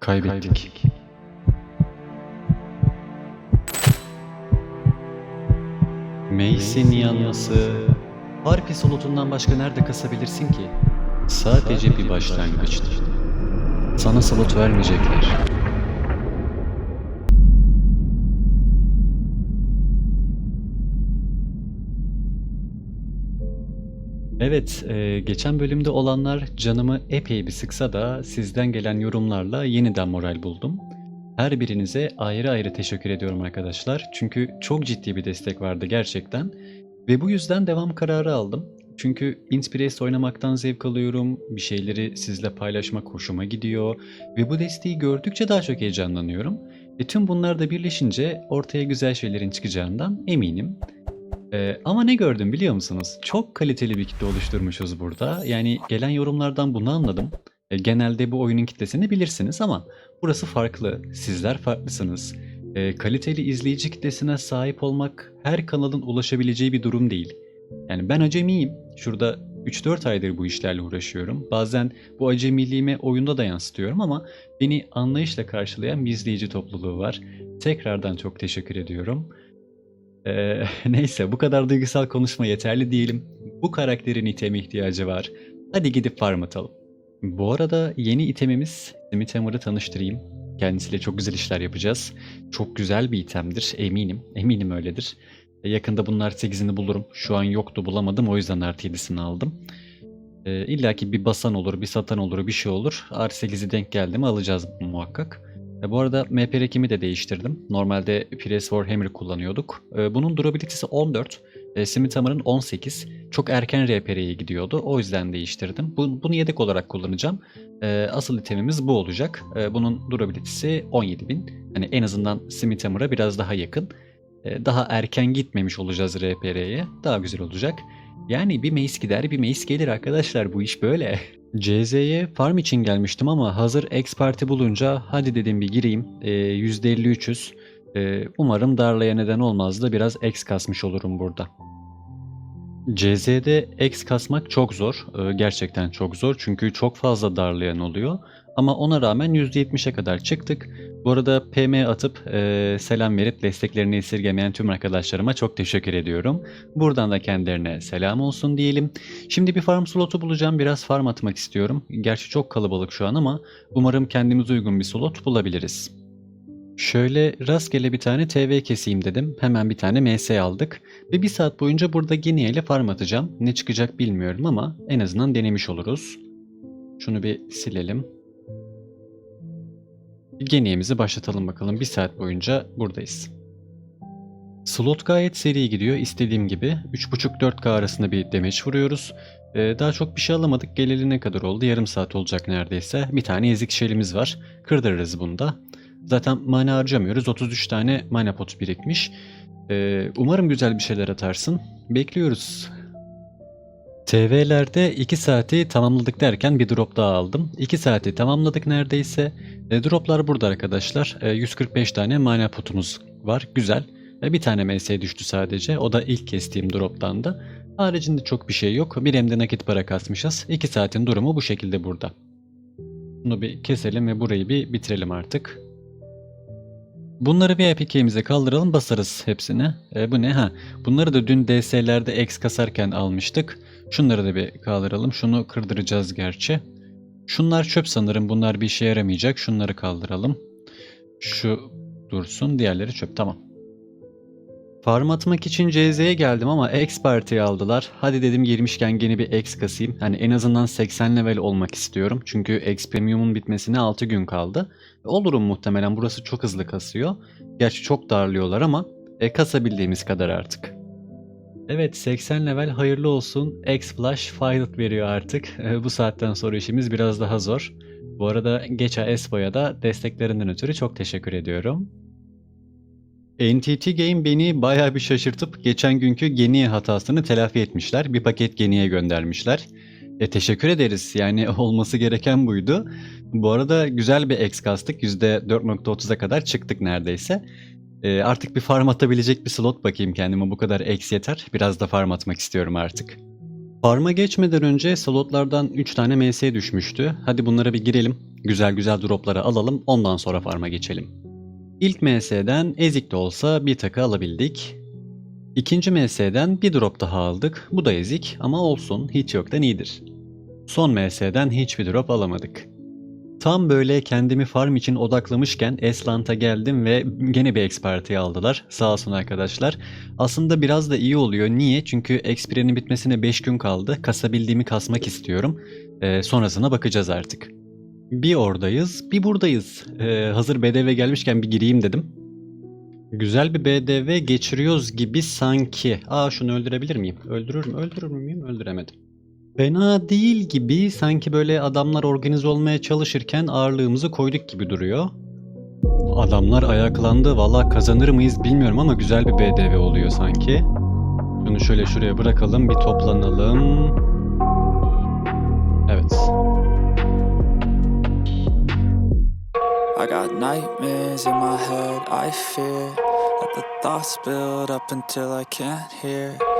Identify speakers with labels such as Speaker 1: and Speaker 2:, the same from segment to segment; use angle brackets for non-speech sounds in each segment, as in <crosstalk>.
Speaker 1: Kaybettik. Mace'in yanması. Harpi solutundan başka nerede kasabilirsin ki? Sadece bir başlangıçtır. Sana slot vermeyecekler. Evet, e, geçen bölümde olanlar canımı epey bir sıksa da sizden gelen yorumlarla yeniden moral buldum. Her birinize ayrı ayrı teşekkür ediyorum arkadaşlar. Çünkü çok ciddi bir destek vardı gerçekten. Ve bu yüzden devam kararı aldım. Çünkü Inspirace oynamaktan zevk alıyorum. Bir şeyleri sizle paylaşmak hoşuma gidiyor. Ve bu desteği gördükçe daha çok heyecanlanıyorum. Ve tüm bunlar da birleşince ortaya güzel şeylerin çıkacağından eminim. Ee, ama ne gördüm biliyor musunuz? Çok kaliteli bir kitle oluşturmuşuz burada. Yani gelen yorumlardan bunu anladım. E, genelde bu oyunun kitlesini bilirsiniz ama burası farklı. Sizler farklısınız. E, kaliteli izleyici kitlesine sahip olmak her kanalın ulaşabileceği bir durum değil. Yani ben acemiyim. Şurada 3-4 aydır bu işlerle uğraşıyorum. Bazen bu acemiliğimi oyunda da yansıtıyorum ama beni anlayışla karşılayan bir izleyici topluluğu var. Tekrardan çok teşekkür ediyorum. Ee, <laughs> neyse bu kadar duygusal konuşma yeterli diyelim. Bu karakterin iteme ihtiyacı var. Hadi gidip farm atalım. Bu arada yeni itemimiz Smith Hammer'ı tanıştırayım. Kendisiyle çok güzel işler yapacağız. Çok güzel bir itemdir eminim. Eminim öyledir. E, Yakında bunun artı 8'ini bulurum. Şu an yoktu bulamadım o yüzden artı 7'sini aldım. E, İlla ki bir basan olur, bir satan olur, bir şey olur. Artı 8'i denk geldi mi alacağız muhakkak. E, bu arada MP rekimi de değiştirdim. Normalde Press Warhammer kullanıyorduk. E, bunun durability'si 14. E, Smith Hammer'ın 18. Çok erken RPR'ye gidiyordu. O yüzden değiştirdim. Bu, bunu yedek olarak kullanacağım. E, asıl itemimiz bu olacak. E, bunun durability'si 17.000. Hani en azından Smith Hammer'a biraz daha yakın. E, daha erken gitmemiş olacağız RPR'ye. Daha güzel olacak. Yani bir mace gider bir mace gelir arkadaşlar bu iş böyle. <laughs> CZ'ye farm için gelmiştim ama hazır X parti bulunca hadi dedim bir gireyim. E, %53'üz. E, umarım darlaya neden olmaz da biraz X kasmış olurum burada. CZ'de X kasmak çok zor. E, gerçekten çok zor çünkü çok fazla darlayan oluyor. Ama ona rağmen %70'e kadar çıktık. Bu arada PM atıp e, selam verip desteklerini esirgemeyen tüm arkadaşlarıma çok teşekkür ediyorum. Buradan da kendilerine selam olsun diyelim. Şimdi bir farm slotu bulacağım. Biraz farm atmak istiyorum. Gerçi çok kalabalık şu an ama umarım kendimize uygun bir slot bulabiliriz. Şöyle rastgele bir tane TV keseyim dedim. Hemen bir tane MS aldık. Ve bir saat boyunca burada Genia ile farm atacağım. Ne çıkacak bilmiyorum ama en azından denemiş oluruz. Şunu bir silelim. Genia'mizi başlatalım bakalım. Bir saat boyunca buradayız. Slot gayet seri gidiyor. istediğim gibi. 3.5-4K arasında bir damage vuruyoruz. Ee, daha çok bir şey alamadık. Geleli ne kadar oldu? Yarım saat olacak neredeyse. Bir tane ezik şelimiz var. Kırdırırız bunu da. Zaten mana harcamıyoruz. 33 tane mana pot birikmiş. Ee, umarım güzel bir şeyler atarsın. Bekliyoruz. TV'lerde 2 saati tamamladık derken bir drop daha aldım. 2 saati tamamladık neredeyse. E, droplar burada arkadaşlar. E, 145 tane mana potumuz var. Güzel. E, bir tane MS düştü sadece. O da ilk kestiğim droptan da. Haricinde çok bir şey yok. Bir hem nakit para kasmışız. 2 saatin durumu bu şekilde burada. Bunu bir keselim ve burayı bir bitirelim artık. Bunları VIP key'imize kaldıralım basarız hepsine. E, bu ne? Ha, bunları da dün DS'lerde X kasarken almıştık. Şunları da bir kaldıralım. Şunu kırdıracağız gerçi. Şunlar çöp sanırım. Bunlar bir işe yaramayacak. Şunları kaldıralım. Şu dursun. Diğerleri çöp. Tamam. Farm atmak için CZ'ye geldim ama X partiyi aldılar. Hadi dedim girmişken gene bir X kasayım. Hani en azından 80 level olmak istiyorum. Çünkü X Premium'un bitmesine 6 gün kaldı. Olurum muhtemelen. Burası çok hızlı kasıyor. Gerçi çok darlıyorlar ama e, kasabildiğimiz kadar artık. Evet 80 level hayırlı olsun. X-Flash Pilot veriyor artık. <laughs> Bu saatten sonra işimiz biraz daha zor. Bu arada Geça Espo'ya da desteklerinden ötürü çok teşekkür ediyorum. NTT Game beni bayağı bir şaşırtıp geçen günkü Genia hatasını telafi etmişler. Bir paket Genia göndermişler. E teşekkür ederiz. Yani <laughs> olması gereken buydu. Bu arada güzel bir X kastık. %4.30'a kadar çıktık neredeyse. Ee, artık bir farm atabilecek bir slot bakayım kendime bu kadar X yeter. Biraz da farm atmak istiyorum artık. Farm'a geçmeden önce slotlardan 3 tane MS düşmüştü. Hadi bunlara bir girelim. Güzel güzel dropları alalım ondan sonra farma geçelim. İlk MS'den ezik de olsa bir takı alabildik. İkinci MS'den bir drop daha aldık. Bu da ezik ama olsun hiç yoktan iyidir. Son MS'den hiçbir drop alamadık. Tam böyle kendimi farm için odaklamışken Eslant'a geldim ve gene bir expert'i aldılar. Sağ olsun arkadaşlar. Aslında biraz da iyi oluyor. Niye? Çünkü expire'nin bitmesine 5 gün kaldı. Kasabildiğimi kasmak istiyorum. Ee, sonrasına bakacağız artık. Bir oradayız, bir buradayız. Ee, hazır BDV gelmişken bir gireyim dedim. Güzel bir BDV geçiriyoruz gibi sanki. Aa şunu öldürebilir miyim? Öldürür mü? Öldürür müyüm? Öldüremedim. Fena değil gibi sanki böyle adamlar organize olmaya çalışırken ağırlığımızı koyduk gibi duruyor. Adamlar ayaklandı. Valla kazanır mıyız bilmiyorum ama güzel bir BDV oluyor sanki. Şunu şöyle şuraya bırakalım. Bir toplanalım. Evet.
Speaker 2: I got nightmares in my head, I fear that the thoughts build up until I can't hear.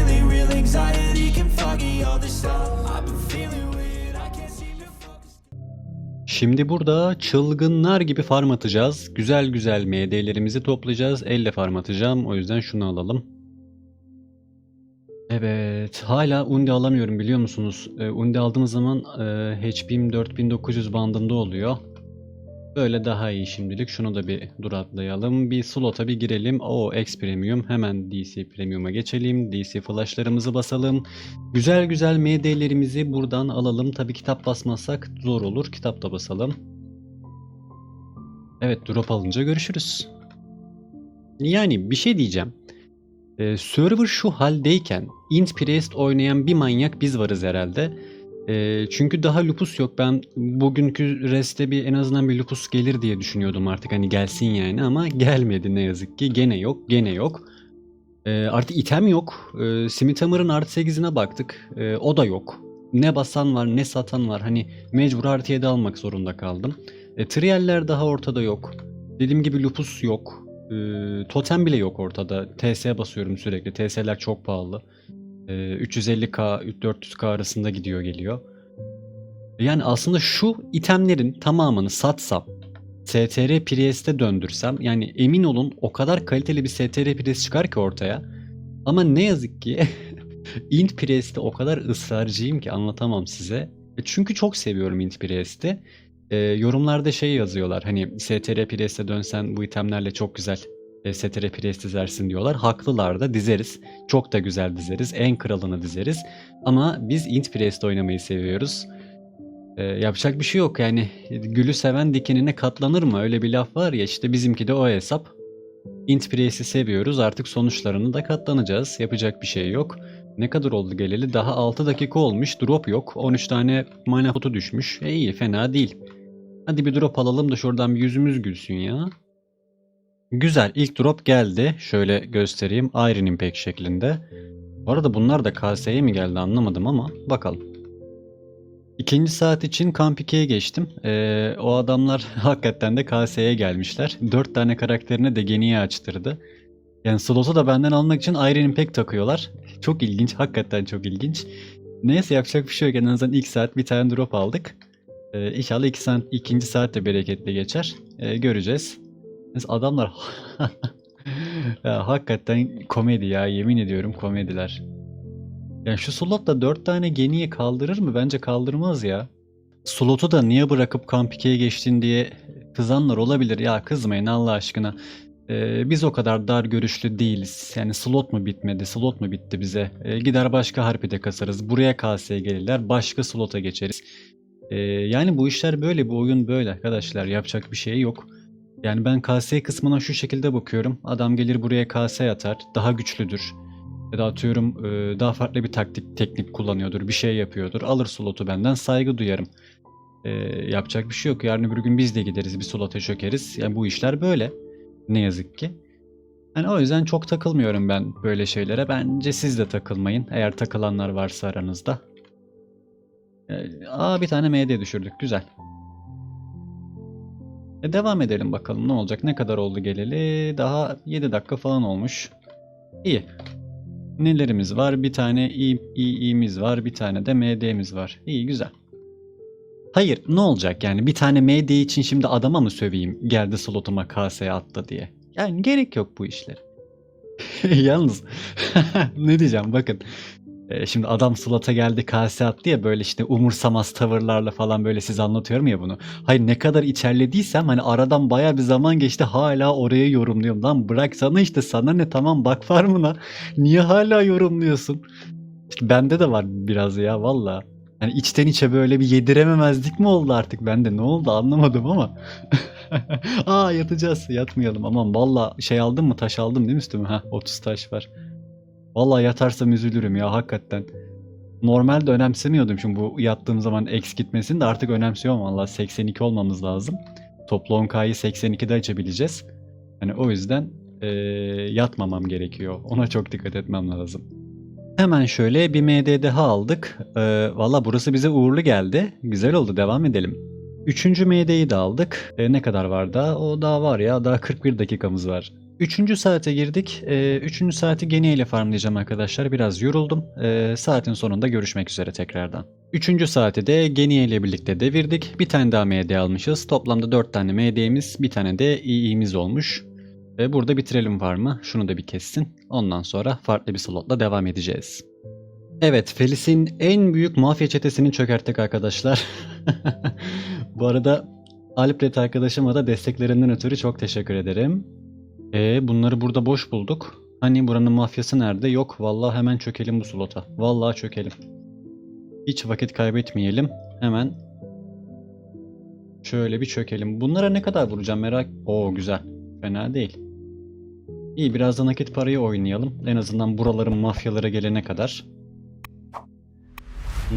Speaker 1: Şimdi burada çılgınlar gibi farm atacağız. Güzel güzel MD'lerimizi toplayacağız. Elle farm atacağım. O yüzden şunu alalım. Evet. Hala Undi alamıyorum biliyor musunuz? Ee, Undi aldığım zaman e, HP'm 4900 bandında oluyor. Böyle daha iyi şimdilik. Şunu da bir dur atlayalım. Bir slota bir girelim. O X Premium. Hemen DC Premium'a geçelim. DC flashlarımızı basalım. Güzel güzel MD'lerimizi buradan alalım. Tabi kitap basmazsak zor olur. Kitap da basalım. Evet drop alınca görüşürüz. Yani bir şey diyeceğim. Ee, server şu haldeyken int priest oynayan bir manyak biz varız herhalde. Ee, çünkü daha lupus yok. Ben bugünkü reste bir en azından bir lupus gelir diye düşünüyordum artık hani gelsin yani ama gelmedi ne yazık ki. Gene yok, gene yok. Ee, artı item yok. Ee, Smithhammer'ın artı 8'ine baktık. Ee, o da yok. Ne basan var ne satan var. Hani mecbur artı 7 almak zorunda kaldım. E, trialler daha ortada yok. Dediğim gibi lupus yok. E, totem bile yok ortada. TS basıyorum sürekli. TS'ler çok pahalı. E, 350k 400k arasında gidiyor geliyor. Yani aslında şu itemlerin tamamını satsam STR Priest'e döndürsem yani emin olun o kadar kaliteli bir STR Priest çıkar ki ortaya. Ama ne yazık ki <laughs> Int Priest'te o kadar ısrarcıyım ki anlatamam size. E, Çünkü çok seviyorum Int Priest'i. E, yorumlarda şey yazıyorlar hani STR Priest'e dönsen bu itemlerle çok güzel e, STR Priest dizersin diyorlar. Haklılar da dizeriz. Çok da güzel dizeriz. En kralını dizeriz. Ama biz Int Priest oynamayı seviyoruz. E, yapacak bir şey yok yani gülü seven dikenine katlanır mı? Öyle bir laf var ya işte bizimki de o hesap. Int Priest'i seviyoruz artık sonuçlarını da katlanacağız. Yapacak bir şey yok. Ne kadar oldu geleli? Daha 6 dakika olmuş. Drop yok. 13 tane mana kutu düşmüş. E iyi fena değil. Hadi bir drop alalım da şuradan bir yüzümüz gülsün ya. Güzel. ilk drop geldi. Şöyle göstereyim. Iron Impact şeklinde. Bu arada bunlar da KS'ye mi geldi anlamadım ama bakalım. İkinci saat için Kamp 2'ye geçtim. Ee, o adamlar <laughs> hakikaten de KS'ye gelmişler. 4 tane karakterine de geniye açtırdı. Yani slot'u da benden almak için Iron Impact takıyorlar. <laughs> Çok ilginç. Hakikaten çok ilginç. Neyse yapacak bir şey yok. En azından ilk saat bir tane drop aldık. Ee, inşallah ikinci saat de bereketli geçer. Ee, göreceğiz. Mesela adamlar <laughs> ya, hakikaten komedi ya yemin ediyorum komediler. Yani şu slotla 4 tane geniyi kaldırır mı? Bence kaldırmaz ya. Slotu da niye bırakıp kamp 2'ye geçtin diye kızanlar olabilir. Ya kızmayın Allah aşkına. Ee, biz o kadar dar görüşlü değiliz. Yani slot mu bitmedi, slot mu bitti bize? Ee, gider başka harpide kasarız. Buraya KS'ye gelirler, başka slota geçeriz. Ee, yani bu işler böyle, bu oyun böyle arkadaşlar. Yapacak bir şey yok. Yani ben KS kısmına şu şekilde bakıyorum. Adam gelir buraya KS atar, daha güçlüdür. Ya da atıyorum e, daha farklı bir taktik, teknik kullanıyordur, bir şey yapıyordur. Alır slotu benden, saygı duyarım. Ee, yapacak bir şey yok. Yarın öbür gün biz de gideriz, bir slota çökeriz. Yani bu işler böyle. Ne yazık ki. Yani o yüzden çok takılmıyorum ben böyle şeylere. Bence siz de takılmayın. Eğer takılanlar varsa aranızda. Ee, Aa bir tane MD düşürdük. Güzel. E, devam edelim bakalım ne olacak. Ne kadar oldu geleli? Daha 7 dakika falan olmuş. İyi. Nelerimiz var? Bir tane İ'miz var. Bir tane de MD'miz var. İyi güzel. Hayır ne olacak yani bir tane MD için şimdi adama mı söveyim geldi slotuma kaseye attı diye. Yani gerek yok bu işlere. <laughs> Yalnız <laughs> ne diyeceğim bakın. Ee, Şimdi adam slota geldi kase attı ya böyle işte umursamaz tavırlarla falan böyle size anlatıyorum ya bunu. Hayır ne kadar içerlediysem hani aradan baya bir zaman geçti hala oraya yorumluyorum. Lan bırak sana işte sana ne tamam bak farmına. Niye hala yorumluyorsun? İşte bende de var biraz ya valla. Yani içten içe böyle bir yedirememezlik mi oldu artık bende? Ne oldu anlamadım ama. <laughs> Aa yatacağız. Yatmayalım. Aman valla şey aldım mı? Taş aldım değil mi üstüme? Ha 30 taş var. Valla yatarsam üzülürüm ya hakikaten. Normalde önemsemiyordum şimdi bu yattığım zaman X gitmesini de artık önemsiyorum valla 82 olmamız lazım. Toplu 10K'yı 82'de açabileceğiz. Hani o yüzden eee, yatmamam gerekiyor. Ona çok dikkat etmem lazım. Hemen şöyle bir MD daha aldık. Ee, Valla burası bize uğurlu geldi. Güzel oldu devam edelim. Üçüncü MD'yi de aldık. Ee, ne kadar var daha? O daha var ya daha 41 dakikamız var. Üçüncü saate girdik. Ee, üçüncü saati geniyle farmlayacağım arkadaşlar. Biraz yoruldum. Ee, saatin sonunda görüşmek üzere tekrardan. Üçüncü saati de Genie ile birlikte devirdik. Bir tane daha MD almışız. Toplamda 4 tane MD'miz, bir tane de İ'imiz olmuş. Ve burada bitirelim var mı? Şunu da bir kessin. Ondan sonra farklı bir slotla devam edeceğiz. Evet, Felis'in en büyük mafya çetesini çökerttik arkadaşlar. <laughs> Bu arada Alpret arkadaşıma da desteklerinden ötürü çok teşekkür ederim. E bunları burada boş bulduk. Hani buranın mafyası nerede? Yok. Vallahi hemen çökelim bu slota. Vallahi çökelim. Hiç vakit kaybetmeyelim. Hemen şöyle bir çökelim. Bunlara ne kadar vuracağım merak... Oo güzel. Fena değil. İyi biraz da nakit parayı oynayalım. En azından buraların mafyalara gelene kadar.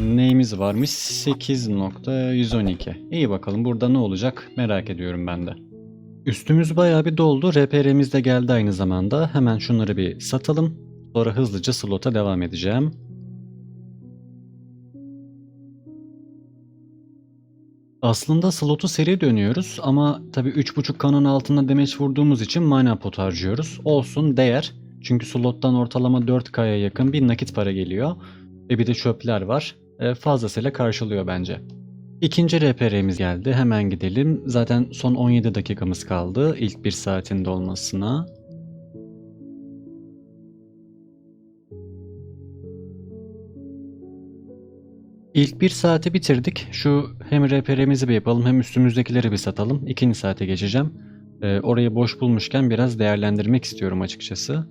Speaker 1: Neyimiz varmış? 8.112. İyi bakalım burada ne olacak merak ediyorum ben de. Üstümüz bayağı bir doldu. RPR'miz de geldi aynı zamanda. Hemen şunları bir satalım. Sonra hızlıca slota devam edeceğim. Aslında slotu seri dönüyoruz ama tabi 3.5 kanın altında demeç vurduğumuz için mana pot harcıyoruz. Olsun değer. Çünkü slottan ortalama 4K'ya yakın bir nakit para geliyor. Ve bir de çöpler var. E, fazlasıyla karşılıyor bence. İkinci RPR'miz geldi. Hemen gidelim. Zaten son 17 dakikamız kaldı ilk bir saatin dolmasına. İlk bir saati bitirdik. Şu hem RPR'mizi bir yapalım hem üstümüzdekileri bir satalım. İkinci saate geçeceğim. Ee, orayı boş bulmuşken biraz değerlendirmek istiyorum açıkçası.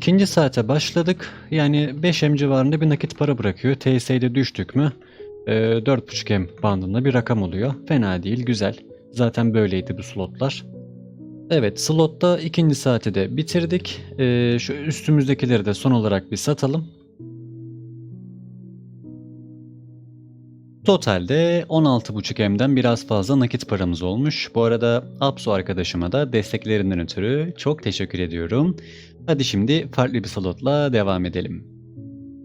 Speaker 1: İkinci saate başladık. Yani 5M civarında bir nakit para bırakıyor. TS'de düştük mü e, 4.5M bandında bir rakam oluyor. Fena değil, güzel. Zaten böyleydi bu slotlar. Evet, slotta ikinci saati de bitirdik. E, şu üstümüzdekileri de son olarak bir satalım. Totalde 16.5M'den biraz fazla nakit paramız olmuş. Bu arada Apsu arkadaşıma da desteklerinden ötürü çok teşekkür ediyorum. Hadi şimdi farklı bir slotla devam edelim.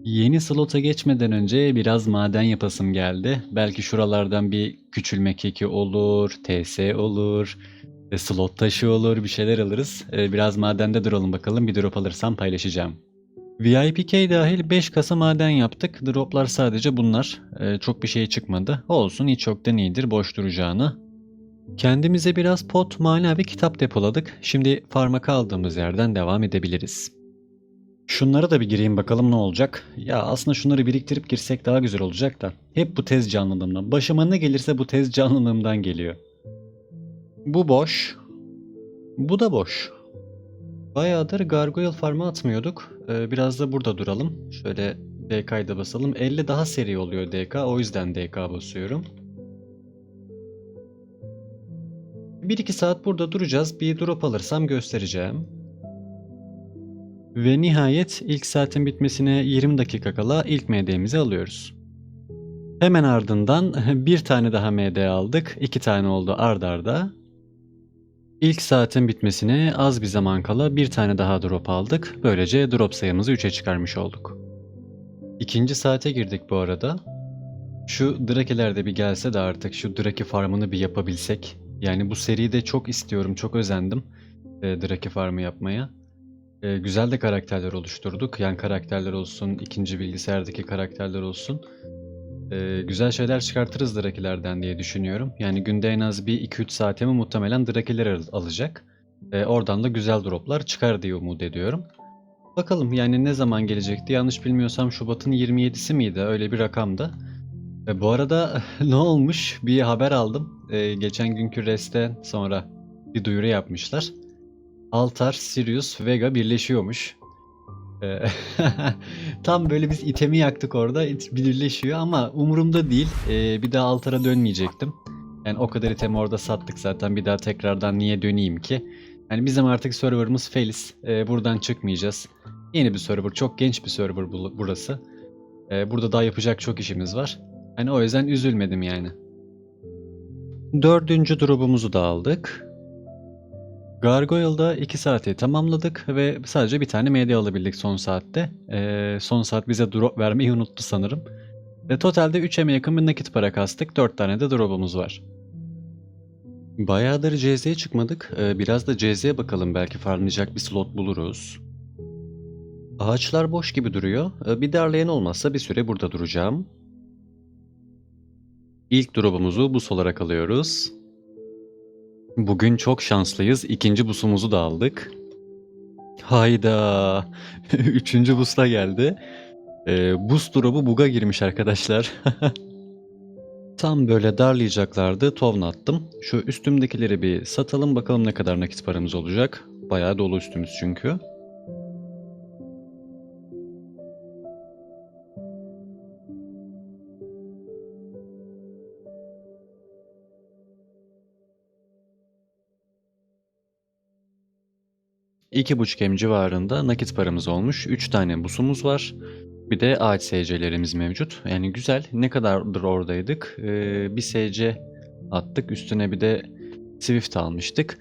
Speaker 1: Yeni slota geçmeden önce biraz maden yapasım geldi. Belki şuralardan bir küçülme keki olur, TS olur, e, slot taşı olur bir şeyler alırız. E, Biraz madende duralım bakalım bir drop alırsam paylaşacağım. VIPK dahil 5 kasa maden yaptık. Droplar sadece bunlar. Ee, çok bir şey çıkmadı. Olsun hiç yoktan iyidir boş duracağını. Kendimize biraz pot, mana ve kitap depoladık. Şimdi farma kaldığımız yerden devam edebiliriz. Şunlara da bir gireyim bakalım ne olacak. Ya aslında şunları biriktirip girsek daha güzel olacak da. Hep bu tez canlılığımdan. Başıma ne gelirse bu tez canlılığımdan geliyor. Bu boş. Bu da boş. Bayağıdır Gargoyle farmı atmıyorduk. Ee, biraz da burada duralım. Şöyle DK'yı da basalım. 50 daha seri oluyor DK. O yüzden DK basıyorum. 1-2 saat burada duracağız. Bir drop alırsam göstereceğim. Ve nihayet ilk saatin bitmesine 20 dakika kala ilk MD'mizi alıyoruz. Hemen ardından <laughs> bir tane daha MD aldık. iki tane oldu ard arda. İlk saatin bitmesine az bir zaman kala bir tane daha drop aldık. Böylece drop sayımızı 3'e çıkarmış olduk. İkinci saate girdik bu arada. Şu Drake'ler de bir gelse de artık şu Drake farmını bir yapabilsek. Yani bu seride çok istiyorum, çok özendim e, Drake farmı yapmaya. E, güzel de karakterler oluşturduk. Yan karakterler olsun, ikinci bilgisayardaki karakterler olsun. E, güzel şeyler çıkartırız Drake'lerden diye düşünüyorum. Yani günde en az bir 2-3 saatimi muhtemelen Drake'ler al- alacak. E, oradan da güzel droplar çıkar diye umut ediyorum. Bakalım yani ne zaman gelecekti? Yanlış bilmiyorsam Şubat'ın 27'si miydi? Öyle bir rakamdı. E, bu arada <laughs> ne olmuş? Bir haber aldım. E, geçen günkü restten sonra bir duyuru yapmışlar. Altar, Sirius, Vega birleşiyormuş. E, <laughs> Tam böyle biz itemi yaktık orada. it- birleşiyor ama umurumda değil. E, bir daha Altar'a dönmeyecektim. Yani o kadar itemi orada sattık zaten. Bir daha tekrardan niye döneyim ki? Yani bizim artık serverımız Felis. E, buradan çıkmayacağız. Yeni bir server. Çok genç bir server bu- burası. E, burada daha yapacak çok işimiz var. Hani o yüzden üzülmedim yani. Dördüncü drop'umuzu da aldık. Gargoyle'da 2 saati tamamladık ve sadece bir tane MD alabildik son saatte. Ee, son saat bize drop vermeyi unuttu sanırım. Ve totalde 3'e yakın bir nakit para kastık. 4 tane de drop'umuz var. Bayağıdır CZ'ye çıkmadık. Ee, biraz da CZ'ye bakalım belki farmlayacak bir slot buluruz. Ağaçlar boş gibi duruyor. Ee, bir darlayan olmazsa bir süre burada duracağım. İlk drop'umuzu bus olarak alıyoruz. Bugün çok şanslıyız. İkinci busumuzu da aldık. Hayda. <laughs> Üçüncü bus da geldi. Ee, bus drop'u buga girmiş arkadaşlar. <laughs> Tam böyle darlayacaklardı. Tovn attım. Şu üstümdekileri bir satalım bakalım ne kadar nakit paramız olacak. Bayağı dolu üstümüz çünkü. İki buçuk em civarında nakit paramız olmuş. 3 tane busumuz var. Bir de ağaç SC'lerimiz mevcut. Yani güzel. Ne kadardır oradaydık? Ee, bir SC attık. Üstüne bir de Swift almıştık.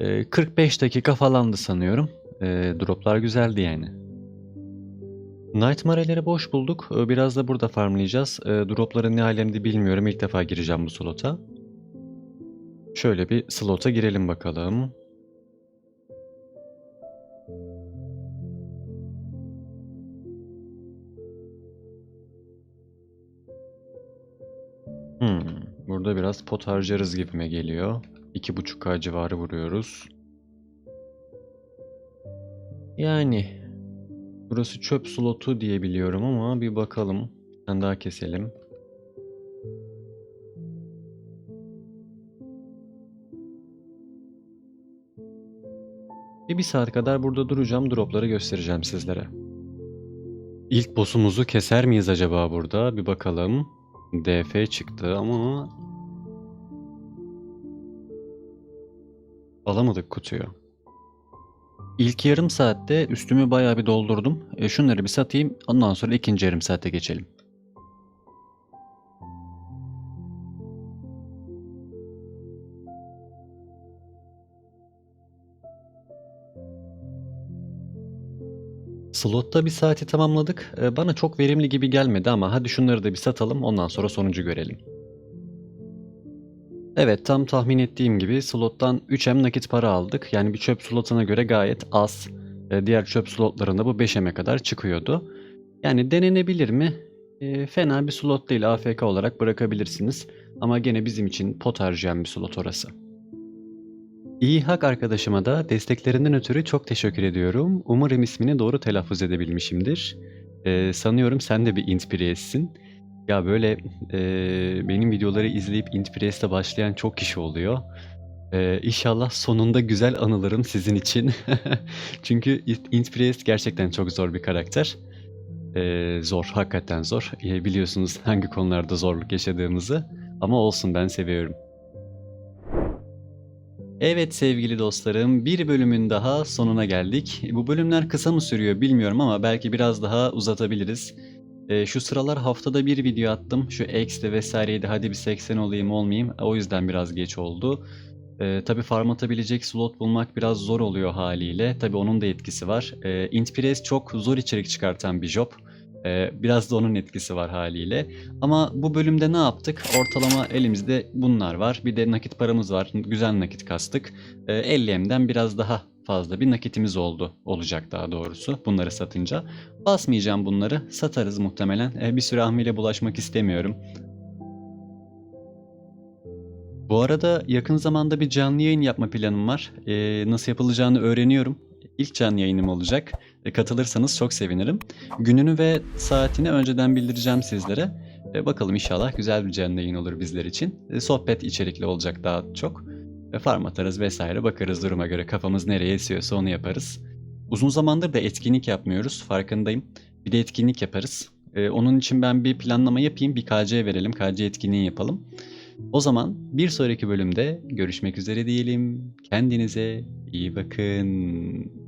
Speaker 1: Ee, 45 dakika falandı sanıyorum. Ee, droplar güzeldi yani. Nightmare'leri boş bulduk. Ee, Biraz da burada farmlayacağız. Ee, Dropların ne alemde bilmiyorum. İlk defa gireceğim bu slota. Şöyle bir slota girelim bakalım. Biraz pot harcarız gibime geliyor. 2.5k civarı vuruyoruz. Yani burası çöp slotu diye biliyorum ama bir bakalım. Bir daha keselim. Bir, bir saat kadar burada duracağım. Dropları göstereceğim sizlere. İlk boss'umuzu keser miyiz acaba burada? Bir bakalım. DF çıktı ama alamadık kutuyu. İlk yarım saatte üstümü bayağı bir doldurdum. E, şunları bir satayım. Ondan sonra ikinci yarım saate geçelim. Slotta bir saati tamamladık. E, Bana çok verimli gibi gelmedi ama hadi şunları da bir satalım ondan sonra sonucu görelim. Evet tam tahmin ettiğim gibi slottan 3M nakit para aldık. Yani bir çöp slotuna göre gayet az. E, diğer çöp slotlarında bu 5M'e kadar çıkıyordu. Yani denenebilir mi? E, fena bir slot değil. AFK olarak bırakabilirsiniz. Ama gene bizim için pot harcayan bir slot orası. İyi Hak arkadaşıma da desteklerinden ötürü çok teşekkür ediyorum. Umarım ismini doğru telaffuz edebilmişimdir. Ee, sanıyorum sen de bir Intpress'sin. Ya böyle e, benim videoları izleyip Intpress'te başlayan çok kişi oluyor. Ee, inşallah sonunda güzel anılarım sizin için. <laughs> Çünkü Intpress gerçekten çok zor bir karakter. Ee, zor, hakikaten zor. Ee, biliyorsunuz hangi konularda zorluk yaşadığımızı. Ama olsun ben seviyorum. Evet sevgili dostlarım, bir bölümün daha sonuna geldik. Bu bölümler kısa mı sürüyor bilmiyorum ama belki biraz daha uzatabiliriz. Ee, şu sıralar haftada bir video attım. Şu X'de vesaireydi hadi bir 80 olayım olmayayım. O yüzden biraz geç oldu. Ee, tabii farm atabilecek slot bulmak biraz zor oluyor haliyle. Tabii onun da etkisi var. Ee, Intpress çok zor içerik çıkartan bir job. Ee, biraz da onun etkisi var haliyle. Ama bu bölümde ne yaptık? Ortalama elimizde bunlar var. Bir de nakit paramız var. Güzel nakit kastık. Ee, 50M'den biraz daha fazla bir nakitimiz oldu. Olacak daha doğrusu bunları satınca. Basmayacağım bunları. Satarız muhtemelen. Ee, bir süre Ahmi'yle bulaşmak istemiyorum. Bu arada yakın zamanda bir canlı yayın yapma planım var. Ee, nasıl yapılacağını öğreniyorum. İlk canlı yayınım olacak. E, katılırsanız çok sevinirim. Gününü ve saatini önceden bildireceğim sizlere. E, bakalım inşallah güzel bir canlı yayın olur bizler için. E, sohbet içerikli olacak daha çok. E, farm atarız vesaire bakarız duruma göre kafamız nereye esiyorsa onu yaparız. Uzun zamandır da etkinlik yapmıyoruz farkındayım. Bir de etkinlik yaparız. E, onun için ben bir planlama yapayım. Bir KC verelim. KC etkinliği yapalım. O zaman bir sonraki bölümde görüşmek üzere diyelim. Kendinize iyi bakın.